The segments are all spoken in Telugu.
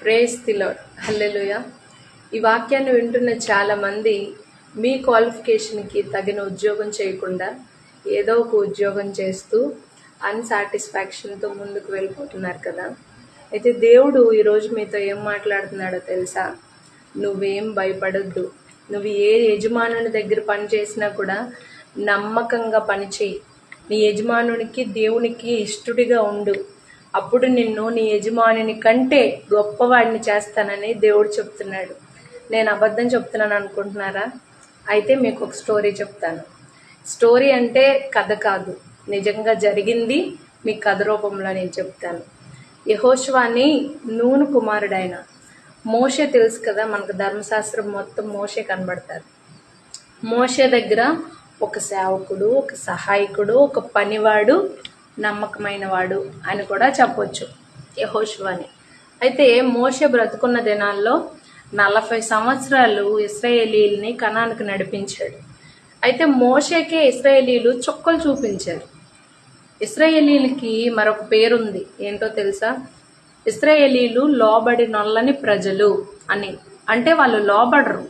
ప్రేస్ తిలోడ్ హల్లెలుయ ఈ వాక్యాన్ని వింటున్న చాలామంది మీ క్వాలిఫికేషన్కి తగిన ఉద్యోగం చేయకుండా ఏదో ఒక ఉద్యోగం చేస్తూ అన్సాటిస్ఫాక్షన్తో ముందుకు వెళ్ళిపోతున్నారు కదా. అయితే దేవుడు ఈరోజు మీతో ఏం మాట్లాడుతున్నాడో తెలుసా? నువ్వేం భయపడొద్దు. నువ్వు ఏ యజమానుని దగ్గర పని చేసినా కూడా నమ్మకంగా పనిచేయి నీ యజమానునికి దేవునికి ఇష్టడిగా ఉండు. అప్పుడు నిన్ను నీ యజమానిని కంటే గొప్పవాడిని చేస్తానని దేవుడు చెప్తున్నాడు. నేను అబద్ధం చెప్తున్నాను అనుకుంటున్నారా? అయితే మీకు ఒక స్టోరీ చెప్తాను. స్టోరీ అంటే కథ కాదు. నిజంగా జరిగింది మీ కథ రూపంలో నేను చెప్తాను. యహోష్వాని నూను కుమారుడైన మోషే తెలుసు కదా మనకు ధర్మశాస్త్రం మొత్తం మోషే కనబడతారు. మోషే దగ్గర ఒక సేవకుడు ఒక సహాయకుడు ఒక పనివాడు నమ్మకమైన వాడు అని కూడా చెప్పొచ్చు యహోష్వాని. అయితే మోషే బ్రతుకున్న దినాల్లో నలభై సంవత్సరాలు ఇస్రాయేలీల్ని కణానికి నడిపించాడు. అయితే మోషేకే ఇస్రాయేలీలు చుక్కలు చూపించారు. ఇస్రాయేలీలకి మరొక పేరుంది. ఏంటో తెలుసా? ఇస్రాయేలీలు లోబడి నొల్లని ప్రజలు అని. అంటే వాళ్ళు లోబడరు.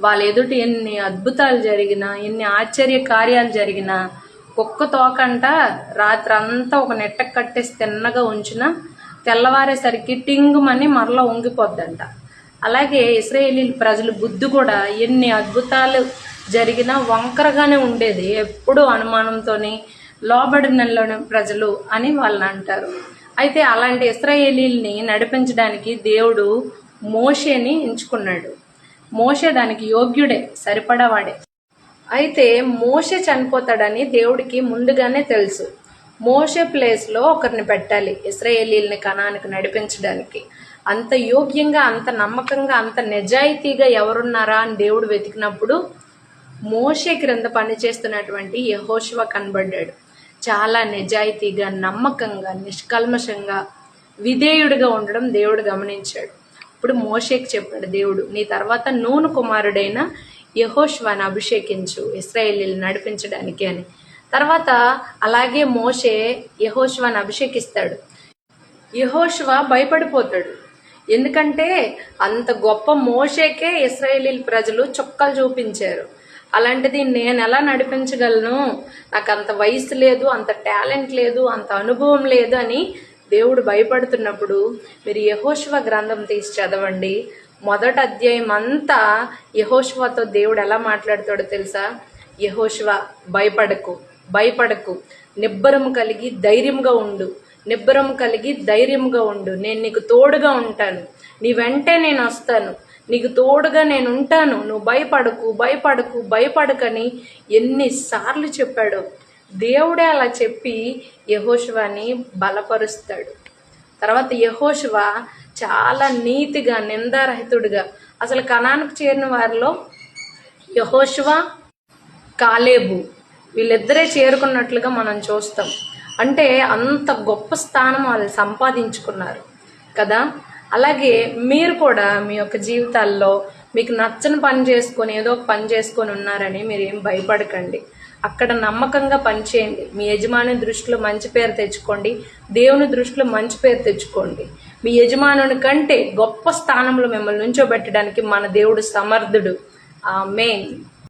వాళ్ళ ఎదుటి ఎన్ని అద్భుతాలు జరిగినా ఎన్ని ఆశ్చర్య కార్యాలు జరిగినా కుక్క తోకంట రాత్రి ఒక నెట్ట కట్టేసి తిన్నగా ఉంచిన తెల్లవారేసరికి టింగుమని మరలా ఉంగిపోద్దంట అలాగే ఇస్రాయేలీ ప్రజలు బుద్ధి కూడా ఎన్ని అద్భుతాలు జరిగినా వంకరగానే ఉండేది. ఎప్పుడూ అనుమానంతోని లోబడినలోని ప్రజలు అని వాళ్ళని అంటారు. అయితే అలాంటి ఇస్రాయేలీల్ని నడిపించడానికి దేవుడు మోషేని ఎంచుకున్నాడు. మోషే దానికి యోగ్యుడే సరిపడవాడే. అయితే మోషే చనిపోతాడని దేవుడికి ముందుగానే తెలుసు. మోషే ప్లేస్లో ఒకరిని పెట్టాలి ఇస్రాయేలీల్ని కణానికి నడిపించడానికి. అంత యోగ్యంగా అంత నమ్మకంగా అంత నిజాయితీగా ఎవరున్నారా అని దేవుడు వెతికినప్పుడు మోషే క్రింద పనిచేస్తున్నటువంటి యహోశివ కనబడ్డాడు. చాలా నిజాయితీగా నమ్మకంగా నిష్కల్మషంగా విధేయుడిగా ఉండడం దేవుడు గమనించాడు. ఇప్పుడు మోషేకి చెప్పాడు దేవుడు నీ తర్వాత నూను కుమారుడైన యహోష్వాని అభిషేకించు ఇస్రాయేలీలు నడిపించడానికి అని. తర్వాత అలాగే మోషే యహోష్వాని అభిషేకిస్తాడు. యహోష్వా భయపడిపోతాడు. ఎందుకంటే అంత గొప్ప మోషేకే ఇస్రాయేలీల ప్రజలు చుక్కలు చూపించారు. అలాంటిది నేను ఎలా నడిపించగలను? నాకు అంత వయసు లేదు అంత టాలెంట్ లేదు అంత అనుభవం లేదు అని దేవుడు భయపడుతున్నప్పుడు మీరు యహోశివ గ్రంథం తీసి చదవండి. మొదటి అధ్యాయం అంతా యహోష్వాతో దేవుడు ఎలా మాట్లాడతాడో తెలుసా? యహోష్వా భయపడకు భయపడకు. నిబ్బరము కలిగి ధైర్యంగా ఉండు. నిబ్బరం కలిగి ధైర్యంగా ఉండు. నేను నీకు తోడుగా ఉంటాను. నీ వెంటే నేను వస్తాను. నీకు తోడుగా నేను ఉంటాను. నువ్వు భయపడకు భయపడకు భయపడకని ఎన్నిసార్లు చెప్పాడో. దేవుడే అలా చెప్పి యహోశివాని బలపరుస్తాడు. తర్వాత యహోశివ చాలా నీతిగా నిందారహితుడిగా. అసలు కణానికి చేరిన వారిలో యహోశివ కాలేబు వీళ్ళిద్దరే చేరుకున్నట్లుగా మనం చూస్తాం. అంటే అంత గొప్ప స్థానం వాళ్ళు సంపాదించుకున్నారు కదా. అలాగే మీరు కూడా మీ యొక్క జీవితాల్లో మీకు నచ్చని పని చేసుకొని ఏదో ఒక పని చేసుకొని ఉన్నారని మీరు ఏం భయపడకండి. అక్కడ నమ్మకంగా పనిచేయండి మీ యజమాని దృష్టిలో మంచి పేరు తెచ్చుకోండి. దేవుని దృష్టిలో మంచి పేరు తెచ్చుకోండి. మీ యజమానుని కంటే గొప్ప స్థానంలో మిమ్మల్ని నుంచోబెట్టడానికి మన దేవుడు సమర్థుడు. ఆ మెయిన్